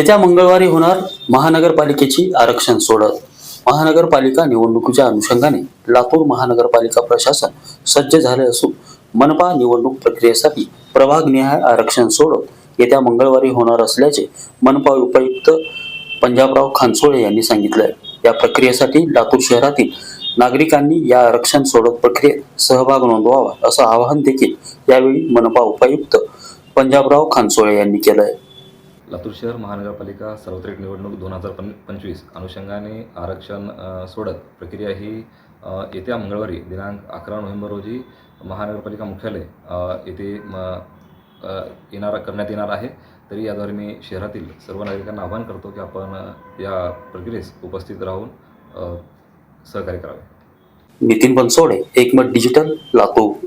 येत्या मंगळवारी होणार महानगरपालिकेची आरक्षण सोडत. महानगरपालिका निवडणुकीच्या अनुषंगाने लातूर महानगरपालिका प्रशासन सज्ज झाले असून मनपा निवडणूक प्रक्रियेसाठी प्रभागनिहाय आरक्षण सोडत येत्या मंगळवारी होणार असल्याचे मनपा उपायुक्त पंजाबराव खानसोळे यांनी सांगितलंय. या प्रक्रियेसाठी लातूर शहरातील नागरिकांनी या आरक्षण सोडत प्रक्रियेत सहभाग नोंदवावा असं आवाहन देखील यावेळी मनपा उपायुक्त पंजाबराव खानसोळे यांनी केलंय. लातूर शहर महानगरपालिका सार्वत्रिक निवडणूक दोन हजार पं पंचवीस अनुषंगाने आरक्षण सोडत प्रक्रिया ही येत्या मंगळवारी दिनांक अकरा नोव्हेंबर रोजी महानगरपालिका मुख्यालय येथे म, येणार करण्यात येणार आहे. तरी याद्वारे मी शहरातील सर्व नागरिकांना आवाहन करतो की आपण या प्रक्रियेस उपस्थित राहून सहकार्य करावे. Nitin Bansode Ekmat digital Latur.